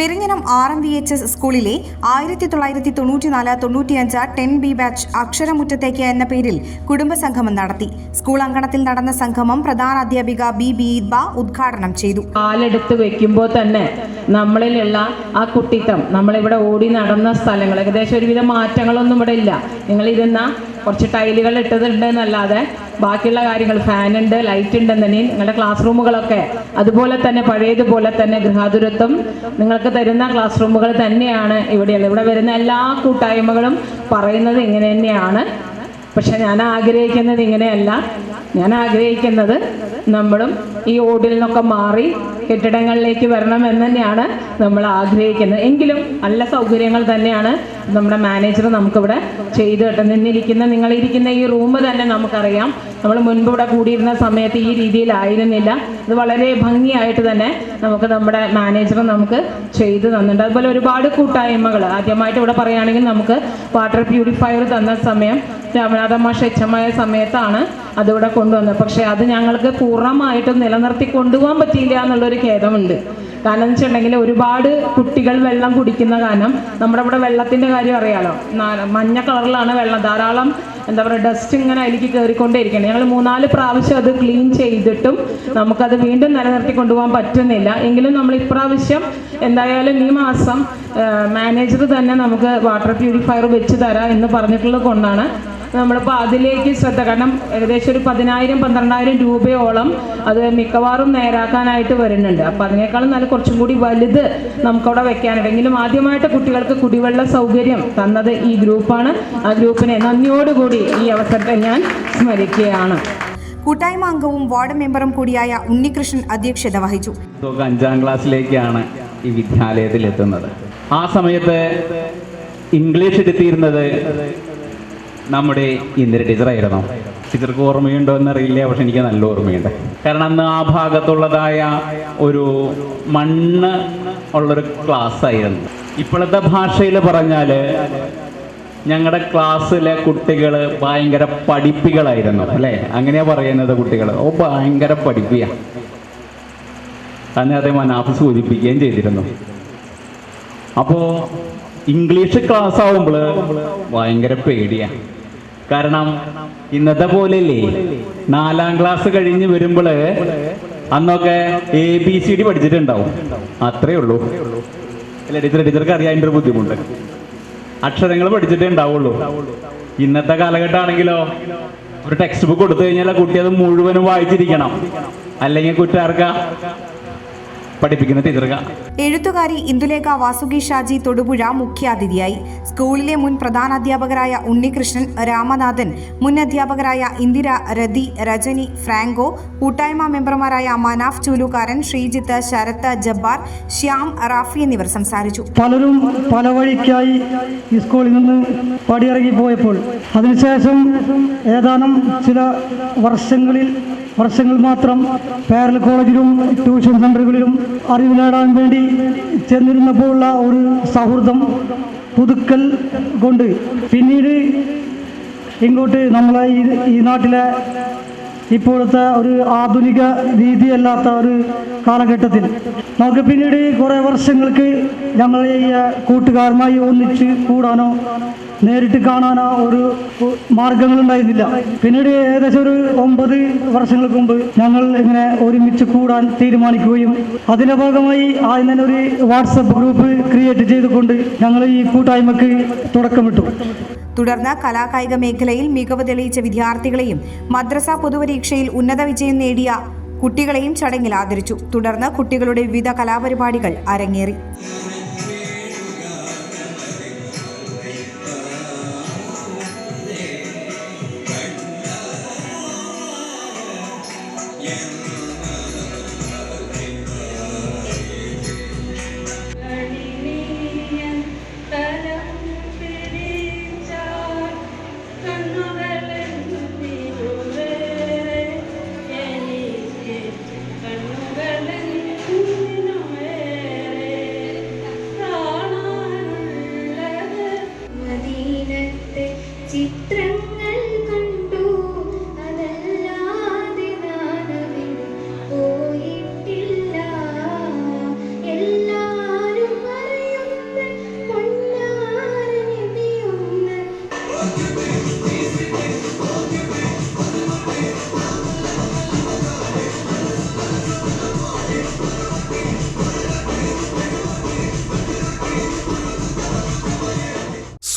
Perinjanam R M V H S സ്കൂളിലെ ആയിരത്തി തൊള്ളായിരത്തി തൊണ്ണൂറ്റിനാല് തൊണ്ണൂറ്റിയഞ്ച് ടെൻ ബി ബാച്ച് അക്ഷരമുറ്റത്തേക്ക് എന്ന പേരിൽ കുടുംബസംഗമം നടത്തി. സ്കൂൾ അങ്കണത്തിൽ നടന്ന സംഗമം പ്രധാന അധ്യാപിക ബി ബീബ ഉദ്ഘാടനം ചെയ്തു. കാലെടുത്ത് വെക്കുമ്പോൾ തന്നെ നമ്മളിലുള്ള ആ കുട്ടിത്തം നമ്മളിവിടെ ഓടി നടന്ന സ്ഥലങ്ങൾ ഏകദേശം ഒരുവിധ മാറ്റങ്ങളൊന്നും ഇവിടെ ഇല്ല. നിങ്ങളിരുന്ന കുറച്ച് ടൈലുകൾ ഇട്ടതുണ്ട് എന്നല്ലാതെ ബാക്കിയുള്ള കാര്യങ്ങൾ ഫാൻ ഉണ്ട് ലൈറ്റ് ഉണ്ടെന്നുണ്ടെങ്കിൽ നിങ്ങളുടെ ക്ലാസ് റൂമുകളൊക്കെ അതുപോലെ തന്നെ പഴയതുപോലെ തന്നെ ഗൃഹാതുരത്വം നിങ്ങൾക്ക് തരുന്ന ക്ലാസ് റൂമുകൾ തന്നെയാണ് ഇവിടെയുള്ളത്. ഇവിടെ വരുന്ന എല്ലാ കൂട്ടായ്മകളും പറയുന്നത് ഇങ്ങനെ തന്നെയാണ്. പക്ഷെ ഞാൻ ആഗ്രഹിക്കുന്നത് ഇങ്ങനെയല്ല. ഞാൻ ആഗ്രഹിക്കുന്നത് നമ്മളും ഈ ഓടിൽ നിന്നൊക്കെ മാറി കെട്ടിടങ്ങളിലേക്ക് വരണം എന്ന് തന്നെയാണ് നമ്മൾ ആഗ്രഹിക്കുന്നത്. എങ്കിലും നല്ല സൗകര്യങ്ങൾ തന്നെയാണ് നമ്മുടെ മാനേജർ നമുക്കിവിടെ ചെയ്തു കേട്ടോ. നിന്നിരിക്കുന്ന നിങ്ങളിരിക്കുന്ന ഈ റൂം തന്നെ നമുക്കറിയാം. നമ്മൾ മുൻപ് ഇവിടെ കൂടിയിരുന്ന സമയത്ത് ഈ രീതിയിലായിരുന്നില്ല. ഇത് വളരെ ഭംഗിയായിട്ട് തന്നെ നമുക്ക് നമ്മുടെ മാനേജർ നമുക്ക് ചെയ്തു തന്നിട്ടുണ്ട്. അതുപോലെ ഒരുപാട് കൂട്ടായ്മകൾ. ആദ്യമായിട്ട് ഇവിടെ പറയുകയാണെങ്കിൽ നമുക്ക് വാട്ടർ പ്യൂരിഫയർ തന്ന സമയം രാമനാഥ മാഷ് സമയത്താണ് അതിവിടെ കൊണ്ടുവന്നത്. പക്ഷേ അത് ഞങ്ങൾക്ക് പൂർണമായിട്ടും നിലനിർത്തി കൊണ്ടുപോകാൻ പറ്റിയില്ല എന്നുള്ളൊരു ഖേദമുണ്ട്. കാരണം എന്ന് വെച്ചിട്ടുണ്ടെങ്കിൽ ഒരുപാട് കുട്ടികൾ വെള്ളം കുടിക്കുന്ന കാരണം നമ്മുടെ ഇവിടെ വെള്ളത്തിന്റെ കാര്യം അറിയാലോ. മഞ്ഞ കളറിലാണ് വെള്ളം. ധാരാളം എന്താ പറയുക ഡസ്റ്റ് ഇങ്ങനെ അതിലേക്ക് കയറിക്കൊണ്ടേയിരിക്കണം ഞങ്ങൾ മൂന്നാൽ പ്രാവശ്യം അത് ക്ലീൻ ചെയ്തിട്ടും നമുക്കത് വീണ്ടും നിലനിർത്തി കൊണ്ടുപോകാൻ പറ്റുന്നില്ല. എങ്കിലും നമ്മൾ ഇപ്രാവശ്യം എന്തായാലും ഈ മാസം മാനേജർ തന്നെ നമുക്ക് വാട്ടർ പ്യൂരിഫയർ വെച്ച് തരാം എന്ന് പറഞ്ഞിട്ടുള്ളത് കൊണ്ടാണ്. നമ്മളിപ്പോൾ അതിലേക്ക് ശ്രദ്ധ കാരണം ഏകദേശം ഒരു പതിനായിരം പന്ത്രണ്ടായിരം രൂപയോളം അത് മിക്കവാറും നേരാക്കാനായിട്ട് വരുന്നുണ്ട്. അപ്പോൾ അതിനേക്കാളും നല്ല കുറച്ചും കൂടി വലുത് നമുക്കവിടെ വെക്കാനുണ്ട്. എങ്കിലും ആദ്യമായിട്ട് കുട്ടികൾക്ക് കുടിവെള്ള സൗകര്യം തന്നത് ഈ ഗ്രൂപ്പാണ്. ആ ഗ്രൂപ്പിനെ നന്ദിയോടുകൂടി ഈ അവസരത്തെ ഞാൻ സ്മരിക്കുകയാണ്. കൂട്ടായ്മ അംഗവും വാർഡ് മെമ്പറും കൂടിയായ ഉണ്ണികൃഷ്ണൻ അധ്യക്ഷത വഹിച്ചു. അഞ്ചാം ക്ലാസ്സിലേക്കാണ് ഈ വിദ്യാലയത്തിൽ എത്തുന്നത്. ആ സമയത്ത് ഇംഗ്ലീഷ് എടുത്തിരുന്നത് നമ്മുടെ ഇന്ദിര ടീച്ചറായിരുന്നു ടീച്ചർക്ക് ഓർമ്മയുണ്ടോ എന്നറിയില്ല പക്ഷെ എനിക്ക് നല്ല ഓർമ്മയുണ്ട്. കാരണം അന്ന് ആ ഭാഗത്തുള്ളതായ ഒരു മണ്ണ് ഉള്ളൊരു ക്ലാസ് ആയിരുന്നു. ഇപ്പോഴത്തെ ഭാഷയിൽ പറഞ്ഞാൽ ഞങ്ങളുടെ ക്ലാസ്സിലെ കുട്ടികൾ ഭയങ്കര പഠിപ്പികളായിരുന്നു അല്ലേ? അങ്ങനെയാ പറയുന്നത് കുട്ടികൾ ഓ ഭയങ്കര പഠിപ്പിയാ. തന്നെ അതേ മനാഫ് സൂചിപ്പിക്കുകയും ചെയ്തിരുന്നു. അപ്പോൾ ഇംഗ്ലീഷ് ക്ലാസ് ആവുമ്പോൾ ഭയങ്കര പേടിയാ. കാരണം ഇന്നത്തെ പോലെയല്ലേ നാലാം ക്ലാസ് കഴിഞ്ഞ് വരുമ്പോൾ അന്നൊക്കെ എ ബി സി ഡി പഠിച്ചിട്ടുണ്ടാവും. അത്രേ ഉള്ളൂ. അല്ല ടീച്ചർ ടീച്ചർക്ക് അറിയാൻ ഒരു ബുദ്ധിമുട്ട്. അക്ഷരങ്ങൾ പഠിച്ചിട്ടേ ഉണ്ടാവുള്ളൂ. ഇന്നത്തെ കാലഘട്ടമാണെങ്കിലോ ഒരു ടെക്സ്റ്റ് ബുക്ക് കൊടുത്തു കഴിഞ്ഞാൽ കുട്ടി അത് മുഴുവനും വായിച്ചിരിക്കണം. അല്ലെങ്കിൽ കുറ്റാർക്ക പഠിപ്പിക്കുന്ന ടീച്ചർക്ക. എഴുത്തുകാരി ഇന്ദുലേഖ വാസുകി ഷാജി തൊടുപുഴ മുഖ്യാതിഥിയായി. സ്കൂളിലെ മുൻ പ്രധാനാധ്യാപകരായ ഉണ്ണികൃഷ്ണൻ രാമനാഥൻ മുൻ അധ്യാപകരായ ഇന്ദിര രതി രജനി ഫ്രാങ്കോ കൂട്ടായ്മ മെമ്പർമാരായ മനാഫ് ചൂലുകാരൻ ശ്രീജിത്ത് ശരത്ത് ജബ്ബാർ ശ്യാം റാഫി എന്നിവർ സംസാരിച്ചു. പലരും പല വഴിക്കായി ഈ സ്കൂളിൽ നിന്ന് പടിയിറങ്ങി പോയപ്പോൾ അതിനുശേഷം ഏതാനും ചില വർഷങ്ങളിൽ വർഷങ്ങൾ മാത്രം പാരൽ കോളേജിലും ട്യൂഷൻ സെന്ററുകളിലും അറിവ് നേടാൻ വേണ്ടി ചെന്നിരുന്നപ്പോഴുള്ള ഒരു സൗഹൃദം പുതുക്കൽ കൊണ്ട്. പിന്നീട് ഇങ്ങോട്ട് നമ്മളെ ഈ ഈ നാട്ടിലെ ഇപ്പോഴത്തെ ഒരു ആധുനിക രീതിയല്ലാത്ത ഒരു കാലഘട്ടത്തിൽ. നമുക്ക് പിന്നീട് കുറേ വർഷങ്ങൾക്ക് ഞങ്ങൾ ഈ കൂട്ടുകാരുമായി ഒന്നിച്ച് കൂടാനോ നേരിട്ട് കാണാൻ ആ ഒരു മാർഗങ്ങളുണ്ടായിരുന്നില്ല. പിന്നീട് ഏകദേശം ഒരു ഒമ്പത് വർഷങ്ങൾക്ക് മുമ്പ് ഞങ്ങൾ ഇങ്ങനെ ഒരുമിച്ച് കൂടാൻ തീരുമാനിക്കുകയും അതിന്റെ ഭാഗമായി ആദ്യം തന്നെ ഒരു വാട്സപ്പ് ഗ്രൂപ്പ് ക്രിയേറ്റ് ചെയ്തുകൊണ്ട് ഞങ്ങൾ ഈ കൂട്ടായ്മക്ക് തുടക്കമിട്ടു. തുടർന്ന് കലാകായിക മേഖലയിൽ മികവ് തെളിയിച്ച വിദ്യാർത്ഥികളെയും മദ്രസ പൊതുപരീക്ഷയിൽ ഉന്നത വിജയം നേടിയ കുട്ടികളെയും ചടങ്ങിൽ ആദരിച്ചു. തുടർന്ന് കുട്ടികളുടെ വിവിധ കലാപരിപാടികൾ അരങ്ങേറി. ചിത്രങ്ങൾ